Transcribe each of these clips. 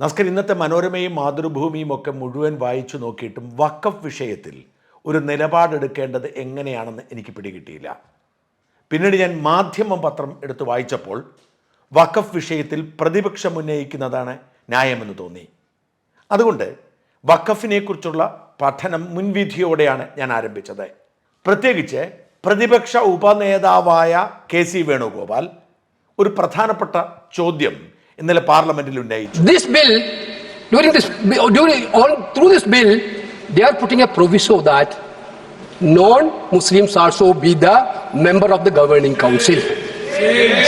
നമസ്കാരം ഇന്നത്തെ മനോരമയും മാതൃഭൂമിയും ഒക്കെ മുഴുവൻ വായിച്ചു നോക്കിയിട്ടും വക്കഫ് വിഷയത്തിൽ ഒരു നിലപാടെടുക്കേണ്ടത് എങ്ങനെയാണെന്ന് എനിക്ക് പിടികിട്ടിയില്ല. പിന്നീട് ഞാൻ മാധ്യമം പത്രം എടുത്ത് വായിച്ചപ്പോൾ വക്കഫ് വിഷയത്തിൽ പ്രതിപക്ഷം ഉന്നയിക്കുന്നതാണ് ന്യായമെന്ന് തോന്നി. അതുകൊണ്ട് വഖഫിനെക്കുറിച്ചുള്ള പഠനം മുൻവിധിയോടെയാണ് ഞാൻ ആരംഭിച്ചത്. പ്രത്യേകിച്ച് പ്രതിപക്ഷ ഉപനേതാവായ കെ സി വേണുഗോപാൽ ഒരു പ്രധാനപ്പെട്ട ചോദ്യം ഇന്നലെ പാർലമെന്റിൽ ഉന്നയിച്ചു This bill, during this, during all through this bill, they are putting a proviso that non-Muslims also be the member of the governing council.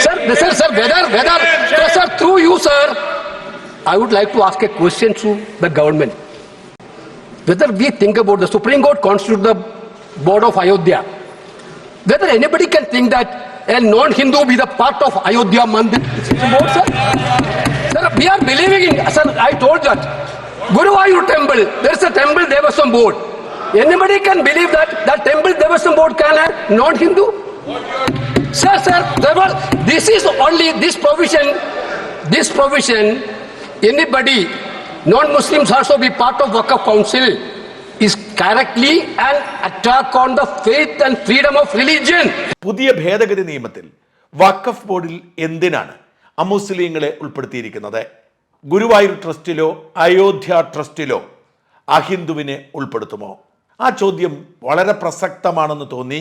Sir, sir, sir, whether, whether, sir, sir, through you, sir, I would like to ask a question to the government. Whether we think about the Supreme Court constitute the board of Ayodhya, whether anybody can think that a non-Hindu be the part of Ayodhya Mandir sir? Sir, we are believing in, sir, I told that. Guruvayur temple, there is a temple Devasam board. Anybody can believe that that temple Devasam board can have non-Hindu? Sir, sir, there was, this is only, this provision, this provision, anybody, non-Muslims also be part of Waqf Council is and attack on the faith and freedom of religion പുതിയ ഭേദഗതി നിയമത്തിൽ വഖഫ് ബോർഡിൽ എന്തിനാണ് അമുസ്ലിങ്ങളെ ഉൾപ്പെടുത്തിയിരിക്കുന്നത്? ഗുരുവായൂർ ട്രസ്റ്റിലോ അയോധ്യ ട്രസ്റ്റിലോ അഹിന്ദുവിനെ ഉൾപ്പെടുത്തുമോ? ആ ചോദ്യം വളരെ പ്രസക്തമാണെന്ന് തോന്നി.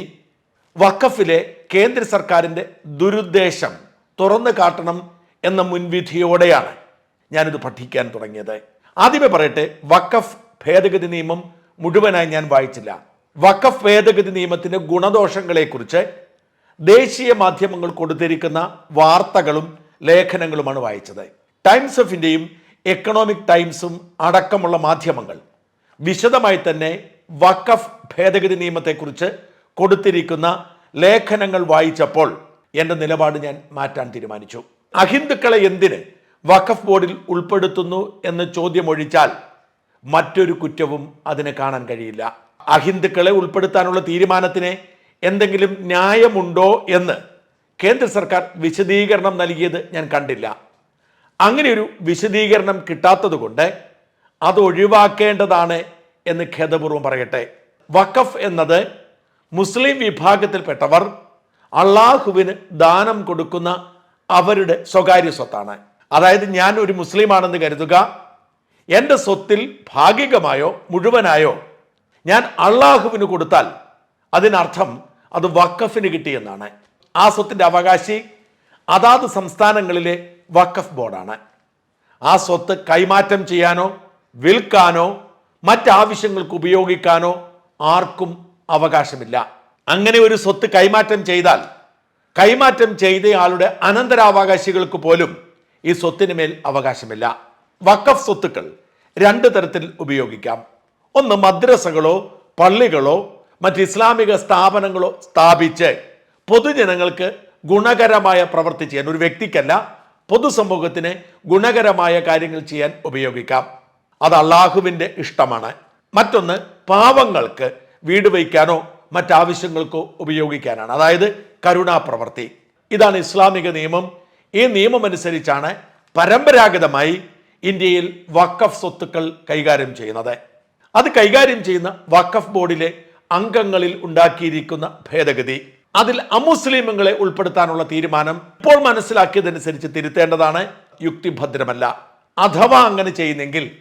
വഖഫിലെ കേന്ദ്ര സർക്കാരിന്റെ ദുരുദ്ദേശം തുറന്നു കാട്ടണം എന്ന മുൻവിധിയോടെയാണ് ഞാനിത് പഠിക്കാൻ തുടങ്ങിയത്. ആദ്യമേ പറയട്ടെ വഖഫ് ഭേദഗതി നിയമം മുഴുവനായി ഞാൻ വായിച്ചില്ല. വഖഫ് ഭേദഗതി നിയമത്തിന്റെ ഗുണദോഷങ്ങളെക്കുറിച്ച് ദേശീയ മാധ്യമങ്ങൾ കൊടുത്തിരിക്കുന്ന വാർത്തകളും ലേഖനങ്ങളുമാണ് വായിച്ചത്. ടൈംസ് ഓഫ് ഇന്ത്യയും എക്കണോമിക് ടൈംസും അടക്കമുള്ള മാധ്യമങ്ങൾ വിശദമായി തന്നെ വഖഫ് ഭേദഗതി നിയമത്തെക്കുറിച്ച് കൊടുത്തിരിക്കുന്ന ലേഖനങ്ങൾ വായിച്ചപ്പോൾ എന്റെ നിലപാട് ഞാൻ മാറ്റാൻ തീരുമാനിച്ചു. അഹിന്ദുക്കളെ എന്തിന് വഖഫ് ബോർഡിൽ ഉൾപ്പെടുത്തുന്നു എന്ന് ചോദ്യമൊഴിച്ചാൽ മറ്റൊരു കുറ്റവും അതിന് കാണാൻ കഴിയില്ല. അഹിന്ദുക്കളെ ഉൾപ്പെടുത്താനുള്ള തീരുമാനത്തിന് എന്തെങ്കിലും ന്യായമുണ്ടോ എന്ന് കേന്ദ്ര സർക്കാർ വിശദീകരണം നൽകിയത് ഞാൻ കണ്ടില്ല. അങ്ങനെയൊരു വിശദീകരണം കിട്ടാത്തത് കൊണ്ട് അത് ഒഴിവാക്കേണ്ടതാണ് എന്ന് ഖേദപൂർവം പറയട്ടെ. വഖഫ് എന്നത് മുസ്ലിം വിഭാഗത്തിൽപ്പെട്ടവർ അള്ളാഹുവിന് ദാനം കൊടുക്കുന്ന അവരുടെ സ്വകാര്യ സ്വത്താണ്. അതായത് ഞാൻ ഒരു മുസ്ലിമാണെന്ന് കരുതുക എന്റെ സ്വത്തിൽ ഭാഗികമായോ മുഴുവനായോ ഞാൻ അള്ളാഹുവിന് കൊടുത്താൽ അതിനർത്ഥം അത് വക്കഫിന് കിട്ടിയെന്നാണ് ആ സ്വത്തിന്റെ അവകാശി അതാത് സംസ്ഥാനങ്ങളിലെ വക്കഫ് ബോർഡാണ്. ആ സ്വത്ത് കൈമാറ്റം ചെയ്യാനോ വിൽക്കാനോ മറ്റാവശ്യങ്ങൾക്ക് ഉപയോഗിക്കാനോ ആർക്കും അവകാശമില്ല. അങ്ങനെ ഒരു സ്വത്ത് കൈമാറ്റം ചെയ്താൽ കൈമാറ്റം ചെയ്തയാളുടെ അനന്തരാവകാശികൾക്ക് പോലും ഈ സ്വത്തിന് മേൽ അവകാശമില്ല. വഖഫ് സ്വത്തുക്കൾ രണ്ട് തരത്തിൽ ഉപയോഗിക്കാം. ഒന്ന് മദ്രസകളോ പള്ളികളോ മറ്റ് ഇസ്ലാമിക സ്ഥാപനങ്ങളോ സ്ഥാപിച്ച് പൊതുജനങ്ങൾക്ക് ഗുണകരമായ പ്രവൃത്തി ചെയ്യാൻ ഒരു വ്യക്തിക്കല്ല പൊതുസമൂഹത്തിന് ഗുണകരമായ കാര്യങ്ങൾ ചെയ്യാൻ ഉപയോഗിക്കാം. അത് അള്ളാഹുവിന്റെ ഇഷ്ടമാണ്. മറ്റൊന്ന് പാവങ്ങൾക്ക് വീട് വയ്ക്കാനോ മറ്റാവശ്യങ്ങൾക്കോ ഉപയോഗിക്കാനാണ്. അതായത് കരുണാപ്രവൃത്തി ഇതാണ് ഇസ്ലാമിക നിയമം. ഈ നിയമം അനുസരിച്ചാണ് പരമ്പരാഗതമായി ഇന്ത്യയിൽ വഖഫ് സ്വത്തുക്കൾ കൈകാര്യം ചെയ്യുന്നത്. അത് കൈകാര്യം ചെയ്യുന്ന വഖഫ് ബോർഡിലെ അംഗങ്ങളിൽ ഉണ്ടാക്കിയിരിക്കുന്ന ഭേദഗതി. അതിൽ അമുസ്ലിമുകളെ ഉൾപ്പെടുത്താനുള്ള തീരുമാനം ഇപ്പോൾ മനസ്സിലാക്കിയതനുസരിച്ച് തിരുത്തേണ്ടതാണ്. യുക്തിഭദ്രമല്ല. അഥവാ അങ്ങനെ ചെയ്യുന്നെങ്കിൽ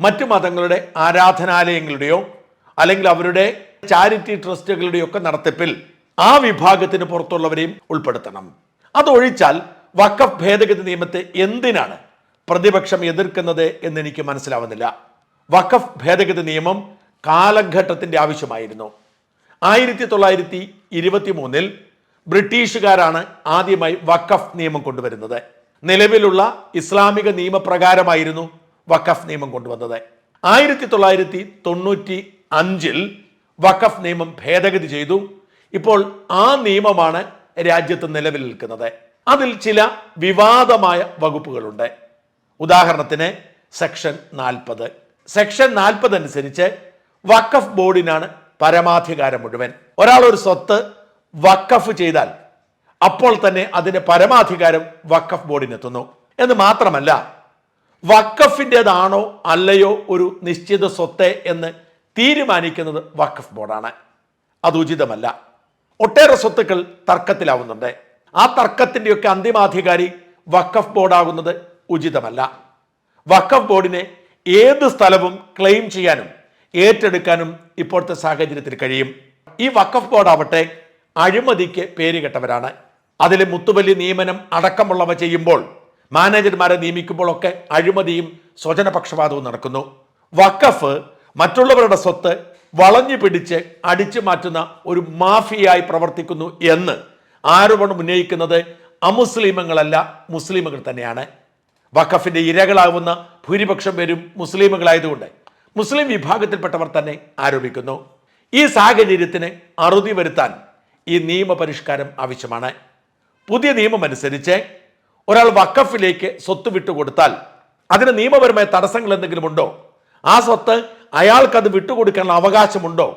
മറ്റു മതങ്ങളുടെ ആരാധനാലയങ്ങളുടെയോ അല്ലെങ്കിൽ അവരുടെ ചാരിറ്റി ട്രസ്റ്റുകളുടെയോ ഒക്കെ നടത്തിപ്പിൽ ആ വിഭാഗത്തിന് പുറത്തുള്ളവരെയും ഉൾപ്പെടുത്തണം. അതൊഴിച്ചാൽ വഖഫ് ഭേദഗതി നിയമത്തെ എന്തിനാണ് പ്രതിപക്ഷം എതിർക്കുന്നത് എന്ന് എനിക്ക് മനസ്സിലാവുന്നില്ല. വഖഫ് ഭേദഗതി നിയമം കാലഘട്ടത്തിന്റെ ആവശ്യമായിരുന്നു. ആയിരത്തി തൊള്ളായിരത്തി ഇരുപത്തി മൂന്നിൽ ബ്രിട്ടീഷുകാരാണ് ആദ്യമായി വഖഫ് നിയമം കൊണ്ടുവരുന്നത്. നിലവിലുള്ള ഇസ്ലാമിക നിയമപ്രകാരമായിരുന്നു വഖഫ് നിയമം കൊണ്ടുവന്നത്. ആയിരത്തി തൊള്ളായിരത്തി തൊണ്ണൂറ്റി അഞ്ചിൽ വഖഫ് നിയമം ഭേദഗതി ചെയ്തു. ഇപ്പോൾ ആ നിയമമാണ് രാജ്യത്ത് നിലവിൽ നിൽക്കുന്നത്. അതിൽ ചില വിവാദമായ വകുപ്പുകളുണ്ട്. ഉദാഹരണത്തിന് സെക്ഷൻ നാൽപ്പത്. സെക്ഷൻ നാൽപ്പത് അനുസരിച്ച് വഖഫ് ബോർഡിനാണ് പരമാധികാരം മുഴുവൻ. ഒരാൾ ഒരു സ്വത്ത് വഖഫ് ചെയ്താൽ അപ്പോൾ തന്നെ അതിന്റെ പരമാധികാരം വഖഫ് ബോർഡിനെത്തുന്നു. എന്ന് മാത്രമല്ല വക്കഫിന്റെതാണോ അല്ലയോ ഒരു നിശ്ചിത സ്വത്ത് എന്ന് തീരുമാനിക്കുന്നത് വഖഫ് ബോർഡാണ്. അത് ഉചിതമല്ല. ഒട്ടേറെ സ്വത്തുക്കൾ തർക്കത്തിലാവുന്നുണ്ട്. ആ തർക്കത്തിന്റെയൊക്കെ അന്തിമാധികാരി വഖഫ് ബോർഡാകുന്നത് ഉചിതമല്ല. വഖഫ് ബോർഡിനെ ഏത് സ്ഥലവും ക്ലെയിം ചെയ്യാനും ഏറ്റെടുക്കാനും ഇപ്പോഴത്തെ സാഹചര്യത്തിൽ കഴിയും. ഈ വഖഫ് ബോർഡ് ആവട്ടെ അഴിമതിക്ക് പേരുകെട്ടവരാണ് അതിലെ മുത്തുവല്ലി നിയമനം അടക്കമുള്ളവ ചെയ്യുമ്പോൾ മാനേജർമാരെ നിയമിക്കുമ്പോഴൊക്കെ അഴിമതിയും സ്വജനപക്ഷപാതവും നടക്കുന്നു. വഖഫ് മറ്റുള്ളവരുടെ സ്വത്ത് വളഞ്ഞു പിടിച്ച് അടിച്ചു മാറ്റുന്ന ഒരു മാഫിയായി പ്രവർത്തിക്കുന്നു എന്ന് ആരോപണം ഉന്നയിക്കുന്നത് അമുസ്ലിമങ്ങളല്ല മുസ്ലിമുകൾ തന്നെയാണ്. വഖഫിന്റെ ഇരകളാവുന്ന ഭൂരിപക്ഷം പേരും മുസ്ലിമുകളായതുകൊണ്ട് മുസ്ലിം വിഭാഗത്തിൽപ്പെട്ടവർ തന്നെ ആരോപിക്കുന്നു. ഈ സാഹചര്യത്തിന് അറുതി വരുത്താൻ ഈ നിയമപരിഷ്കാരം ആവശ്യമാണ്. പുതിയ നിയമം അനുസരിച്ച് ഒരാൾ വഖഫിലേക്ക് സ്വത്ത് വിട്ടുകൊടുത്താൽ അതിന് നിയമപരമായ തടസ്സങ്ങൾ എന്തെങ്കിലും ഉണ്ടോ? ആ സ്വത്ത് അയാൾക്കത് വിട്ടുകൊടുക്കാനുള്ള അവകാശമുണ്ടോ?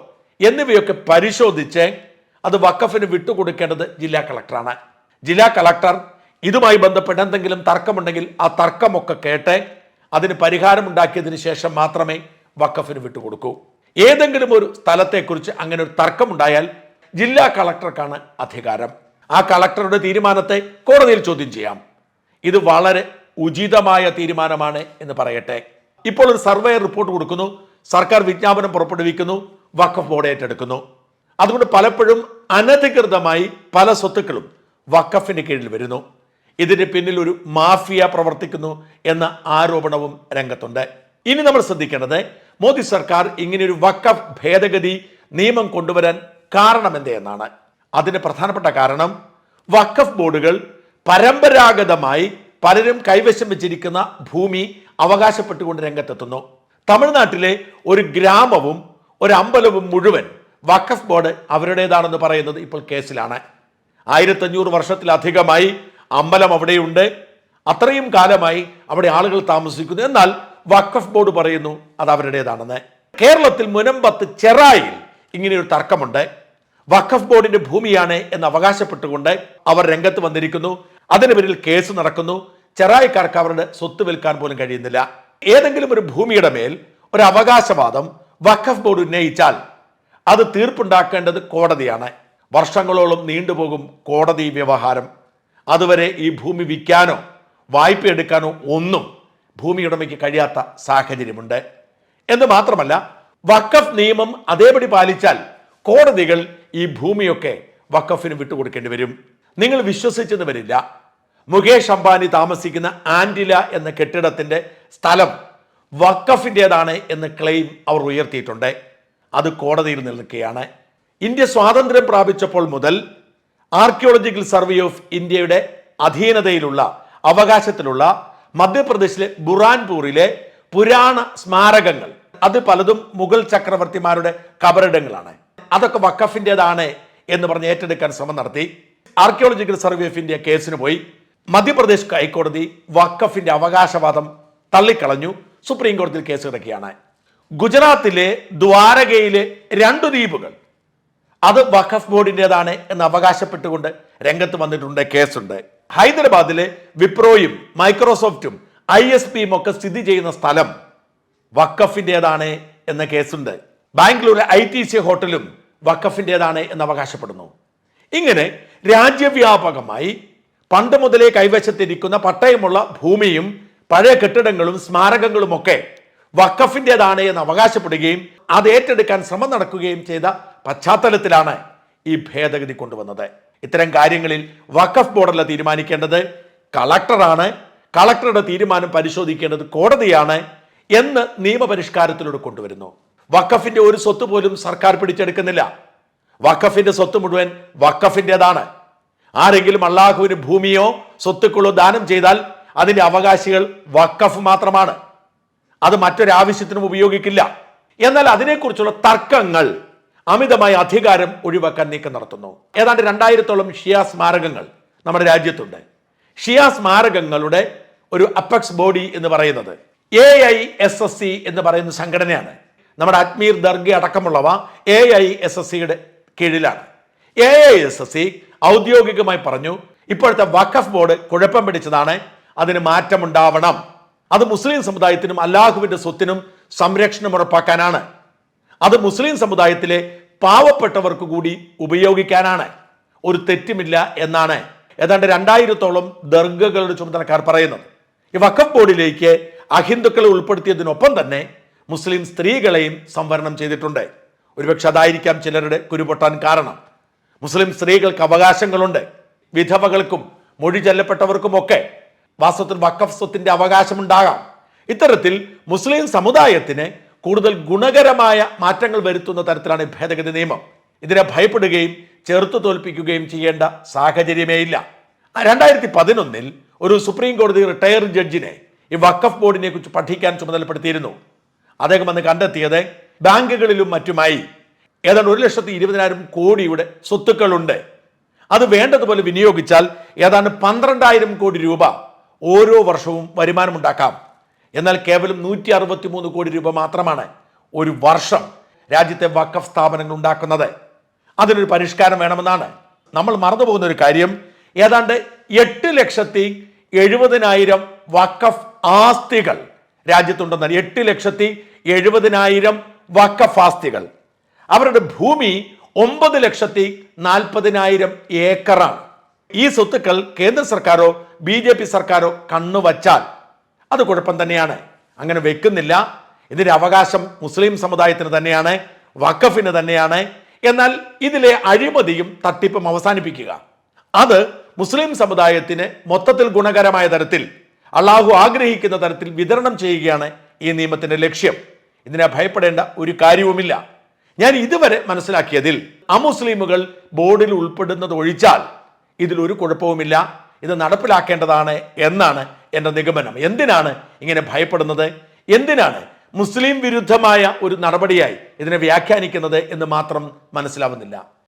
എന്നിവയൊക്കെ പരിശോധിച്ച് അത് വഖഫിന് വിട്ടുകൊടുക്കേണ്ടത് ജില്ലാ കളക്ടറാണ്. ജില്ലാ കളക്ടർ ഇതുമായി ബന്ധപ്പെട്ട് എന്തെങ്കിലും തർക്കമുണ്ടെങ്കിൽ ആ തർക്കമൊക്കെ കേട്ട് അതിന് പരിഹാരമുണ്ടാക്കിയതിനു ശേഷം മാത്രമേ വക്കഫിന് വിട്ടുകൊടുക്കൂ. ഏതെങ്കിലും ഒരു സ്ഥലത്തെക്കുറിച്ച് അങ്ങനെ ഒരു തർക്കമുണ്ടായാൽ ജില്ലാ കളക്ടർക്കാണ് അധികാരം. ആ കളക്ടറുടെ തീരുമാനത്തെ കോടതിയിൽ ചോദ്യം ചെയ്യാം. ഇത് വളരെ ഉചിതമായ തീരുമാനമാണ് എന്ന് പറയട്ടെ. ഇപ്പോൾ ഒരു സർവേ റിപ്പോർട്ട് കൊടുക്കുന്നു. സർക്കാർ വിജ്ഞാപനം പുറപ്പെടുവിക്കുന്നു. വഖഫ് ബോർഡ് ഏറ്റെടുക്കുന്നു. അതുകൊണ്ട് പലപ്പോഴും അനധികൃതമായി പല സ്വത്തുക്കളും വഖഫിന് കീഴിൽ വരുന്നു. ഇതിന് പിന്നിൽ ഒരു മാഫിയ പ്രവർത്തിക്കുന്നു എന്ന ആരോപണവും രംഗത്തുണ്ട്. ഇനി നമ്മൾ ശ്രദ്ധിക്കേണ്ടത് മോദി സർക്കാർ ഇങ്ങനെയൊരു വക്കഫ് ഭേദഗതി നിയമം കൊണ്ടുവരാൻ കാരണം എന്ത് എന്നാണ്. അതിന് പ്രധാനപ്പെട്ട കാരണം വക്കഫ് ബോർഡുകൾ പരമ്പരാഗതമായി പലരും കൈവശം വെച്ചിരിക്കുന്ന ഭൂമി അവകാശപ്പെട്ടുകൊണ്ട് രംഗത്തെത്തുന്നു. തമിഴ്നാട്ടിലെ ഒരു ഗ്രാമവും ഒരു അമ്പലവും മുഴുവൻ വഖഫ് ബോർഡ് അവരുടേതാണെന്ന് പറയുന്നത് ഇപ്പോൾ കേസിലാണ്. ആയിരത്തഞ്ഞൂറ് വർഷത്തിലധികമായി അമ്പലം അവിടെയുണ്ട്. അത്രയും കാലമായി അവിടെ ആളുകൾ താമസിക്കുന്നു. എന്നാൽ വഖഫ് ബോർഡ് പറയുന്നു അത് അവരുടേതാണെന്ന്. കേരളത്തിൽ മുനമ്പത്ത് ചെറായിൽ ഇങ്ങനെയൊരു തർക്കമുണ്ട്. വഖഫ് ബോർഡിന്റെ ഭൂമിയാണ് എന്ന് അവകാശപ്പെട്ടുകൊണ്ട് അവർ രംഗത്ത് വന്നിരിക്കുന്നു. അതിന് പേരിൽ കേസ് നടക്കുന്നു. ചെറായിക്കാർക്ക് അവരുടെ സ്വത്ത് വിൽക്കാൻ പോലും കഴിയുന്നില്ല. ഏതെങ്കിലും ഒരു ഭൂമിയുടെ മേൽ ഒരു അവകാശവാദം വഖഫ് ബോർഡ് ഉന്നയിച്ചാൽ അത് തീർപ്പുണ്ടാക്കേണ്ടത് കോടതിയാണ്. വർഷങ്ങളോളം നീണ്ടുപോകും കോടതി വ്യവഹാരം. അതുവരെ ഈ ഭൂമി വിൽക്കാനോ വായ്പ എടുക്കാനോ ഒന്നും ഭൂമിയുടമയ്ക്ക് കഴിയാത്ത സാഹചര്യമുണ്ട്. എന്ന് മാത്രമല്ല വക്കഫ് നിയമം അതേപടി പാലിച്ചാൽ കോടതികൾ ഈ ഭൂമിയൊക്കെ വക്കഫിന് വിട്ടുകൊടുക്കേണ്ടി വരും. നിങ്ങൾ വിശ്വസിച്ചെന്ന് വരില്ല മുകേഷ് അംബാനി താമസിക്കുന്ന ആൻഡില എന്ന കെട്ടിടത്തിന്റെ സ്ഥലം വക്കഫിന്റെതാണ് എന്ന് ക്ലെയിം അവർ ഉയർത്തിയിട്ടുണ്ട്. അത് കോടതിയിൽ നിൽക്കുകയാണ്. ഇന്ത്യ സ്വാതന്ത്ര്യം പ്രാപിച്ചപ്പോൾ മുതൽ ആർക്കിയോളജിക്കൽ സർവേ ഓഫ് ഇന്ത്യയുടെ അധീനതയിലുള്ള അവകാശത്തിലുള്ള മധ്യപ്രദേശിലെ ബുറാൻപൂരിലെ പുരാണ സ്മാരകങ്ങൾ. അത് പലതും മുഗൾ ചക്രവർത്തിമാരുടെ കബറിടങ്ങളാണ്. അതൊക്കെ വക്കഫിന്റെതാണ് എന്ന് പറഞ്ഞ് ഏറ്റെടുക്കാൻ ശ്രമം നടത്തി. ആർക്കിയോളജിക്കൽ സർവേ ഓഫ് ഇന്ത്യ കേസിന് പോയി. മധ്യപ്രദേശ് ഹൈക്കോടതി വഖഫിന്റെ അവകാശവാദം തള്ളിക്കളഞ്ഞു. സുപ്രീം കോടതിയിൽ കേസ് കിടക്കുകയാണ്. ഗുജറാത്തിലെ ദ്വാരകയിലെ രണ്ടു ദ്വീപുകൾ അത് വഖഫ് ബോർഡിന്റെതാണ് എന്ന് അവകാശപ്പെട്ടുകൊണ്ട് രംഗത്ത് വന്നിട്ടുണ്ട് കേസുണ്ട്. ഹൈദരാബാദിലെ വിപ്രോയും മൈക്രോസോഫ്റ്റും ഐ എസ് പിയും ഒക്കെ സ്ഥിതി ചെയ്യുന്ന സ്ഥലം വഖഫിന്റെതാണ് എന്ന കേസുണ്ട്. ബാംഗ്ലൂരിലെ ഐ ടി സി ഹോട്ടലും വഖഫിന്റെതാണ് എന്ന് അവകാശപ്പെടുന്നു. ഇങ്ങനെ രാജ്യവ്യാപകമായി പണ്ട് മുതലേ കൈവശത്തിരിക്കുന്ന പട്ടയമുള്ള ഭൂമിയും പഴയ കെട്ടിടങ്ങളും സ്മാരകങ്ങളുമൊക്കെ വഖഫിന്റെതാണ് എന്ന് അവകാശപ്പെടുകയും അത് ഏറ്റെടുക്കാൻ ശ്രമം നടക്കുകയും ചെയ്ത പശ്ചാത്തലത്തിലാണ് ഈ ഭേദഗതി കൊണ്ടുവന്നത്. ഇത്തരം കാര്യങ്ങളിൽ വഖഫ് ബോർഡല്ല തീരുമാനിക്കേണ്ടത്. കളക്ടറാണ്. കളക്ടറുടെ തീരുമാനം പരിശോധിക്കേണ്ടത് കോടതിയാണ് എന്ന് നിയമപരിഷ്കാരത്തിലൂടെ കൊണ്ടുവരുന്നു. വഖഫിന്റെ ഒരു സ്വത്ത് പോലും സർക്കാർ പിടിച്ചെടുക്കുന്നില്ല. വഖഫിന്റെ സ്വത്ത് മുഴുവൻ വഖഫിന്റെതാണ് ആരെങ്കിലും അള്ളാഹുവിന് ഭൂമിയോ സ്വത്തുക്കളോ ദാനം ചെയ്താൽ അതിന്റെ അവകാശികൾ വഖഫ് മാത്രമാണ്. അത് മറ്റൊരാവശ്യത്തിനും ഉപയോഗിക്കില്ല. എന്നാൽ അതിനെക്കുറിച്ചുള്ള തർക്കങ്ങൾ അമിതമായ അധികാരം ഒഴിവാക്കാൻ നീക്കം നടത്തുന്നു. ഏതാണ്ട് രണ്ടായിരത്തോളം ഷിയ സ്മാരകങ്ങൾ നമ്മുടെ രാജ്യത്തുണ്ട്. ഷിയ സ്മാരകങ്ങളുടെ ഒരു അപ്പക്സ് ബോഡി എന്ന് പറയുന്നത് A I S S C എന്ന് പറയുന്ന സംഘടനയാണ്. നമ്മുടെ അജ്മീർ ദർഗ അടക്കമുള്ളവ എ ഐ എസ് എസ് സിയുടെ കീഴിലാണ്. A I S S C ഔദ്യോഗികമായി പറഞ്ഞു ഇപ്പോഴത്തെ വഖഫ് ബോർഡ് കുഴപ്പം പിടിച്ചതാണ് അതിന് മാറ്റമുണ്ടാവണം. അത് മുസ്ലിം സമുദായത്തിനും അല്ലാഹുവിന്റെ സ്വത്തിനും സംരക്ഷണം ഉറപ്പാക്കാനാണ്. അത് മുസ്ലിം സമുദായത്തിലെ പാവപ്പെട്ടവർക്ക് കൂടി ഉപയോഗിക്കാനാണ്. ഒരു തെറ്റുമില്ല എന്നാണ്. ഏതാണ്ട് രണ്ടായിരത്തോളം ദർഗകളുടെ ചുമതലക്കാർ പറയുന്നത്. ഈ വഖഫ് ബോർഡിലേക്ക് അഹിന്ദുക്കളെ ഉൾപ്പെടുത്തിയതിനൊപ്പം തന്നെ മുസ്ലിം സ്ത്രീകളെയും സംവരണം ചെയ്തിട്ടുണ്ട്. ഒരുപക്ഷെ അതായിരിക്കാം ചിലരുടെ കുരുപൊട്ടാൻ കാരണം. മുസ്ലിം സ്ത്രീകൾക്ക് അവകാശങ്ങളുണ്ട്. വിധവകൾക്കും മൊഴി ചൊല്ലപ്പെട്ടവർക്കുമൊക്കെ വാസ്തവത്തിൽ വഖഫ് സ്വത്തിന്റെ അവകാശമുണ്ടാകാം. ഇത്തരത്തിൽ മുസ്ലിം സമുദായത്തിന് കൂടുതൽ ഗുണകരമായ മാറ്റങ്ങൾ വരുത്തുന്ന തരത്തിലാണ് ഭേദഗതി നിയമം. ഇതിനെ ഭയപ്പെടുകയും ചെറുത്തു തോൽപ്പിക്കുകയും ചെയ്യേണ്ട സാഹചര്യമേ ഇല്ല. രണ്ടായിരത്തി പതിനൊന്നിൽ ഒരു സുപ്രീം കോടതി റിട്ടയർ ജഡ്ജിനെ ഈ വക്കഫ് ബോർഡിനെ കുറിച്ച് പഠിക്കാൻ ചുമതലപ്പെടുത്തിയിരുന്നു. അദ്ദേഹം അന്ന് കണ്ടെത്തിയത് ബാങ്കുകളിലും മറ്റുമായി. ഏതാണ്ട് ഒരു ലക്ഷത്തി ഇരുപതിനായിരം കോടിയുടെ സ്വത്തുക്കളുണ്ട്. അത് വേണ്ടതുപോലെ വിനിയോഗിച്ചാൽ ഏതാണ്ട് പന്ത്രണ്ടായിരം കോടി രൂപ ഓരോ വർഷവും വരുമാനമുണ്ടാക്കാം. എന്നാൽ കേവലം നൂറ്റി അറുപത്തി മൂന്ന് കോടി രൂപ മാത്രമാണ് ഒരു വർഷം രാജ്യത്തെ വക്കഫ് സ്ഥാപനങ്ങൾ ഉണ്ടാക്കുന്നത്. അതിനൊരു പരിഷ്കാരം വേണമെന്നാണ്. നമ്മൾ മറന്നുപോകുന്ന ഒരു കാര്യം. ഏതാണ്ട് എട്ട് ലക്ഷത്തി എഴുപതിനായിരം വക്കഫ് ആസ്തികൾ രാജ്യത്തുണ്ടെന്നാണ്. എട്ട് ലക്ഷത്തി എഴുപതിനായിരം വക്കഫ് ആസ്തികൾ. അവരുടെ ഭൂമി ഒമ്പത് ലക്ഷത്തി നാൽപ്പതിനായിരം ഏക്കറാണ്. ഈ സ്വത്തുക്കൾ കേന്ദ്ര സർക്കാരോ ബി സർക്കാരോ കണ്ണുവച്ചാൽ അത് കുഴപ്പം തന്നെയാണ്. അങ്ങനെ വെക്കുന്നില്ല. ഇതിന്റെ അവകാശം മുസ്ലിം സമുദായത്തിന് തന്നെയാണ് വഖഫിന് തന്നെയാണ്. എന്നാൽ ഇതിലെ അഴിമതിയും തട്ടിപ്പും അവസാനിപ്പിക്കുക. അത് മുസ്ലിം സമുദായത്തിന് മൊത്തത്തിൽ ഗുണകരമായ തരത്തിൽ അള്ളാഹു ആഗ്രഹിക്കുന്ന തരത്തിൽ വിതരണം ചെയ്യുകയാണ് ഈ നിയമത്തിന്റെ ലക്ഷ്യം. ഇതിനെ ഭയപ്പെടേണ്ട ഒരു കാര്യവുമില്ല. ഞാൻ ഇതുവരെ മനസ്സിലാക്കിയതിൽ അമുസ്ലിമുകൾ ബോർഡിൽ ഉൾപ്പെടുന്നത് ഒഴിച്ചാൽ ഇതിൽ ഒരു കുഴപ്പവുമില്ല. ഇത് നടപ്പിലാക്കേണ്ടതാണ് എന്നാണ് എന്റെ നിഗമനം. എന്തിനാണ് ഇങ്ങനെ ഭയപ്പെടുന്നത്? എന്തിനാണ് മുസ്ലിം വിരുദ്ധമായ ഒരു നടപടിയായി ഇതിനെ വ്യാഖ്യാനിക്കുന്നത് എന്ന് മാത്രം മനസ്സിലാവുന്നില്ല.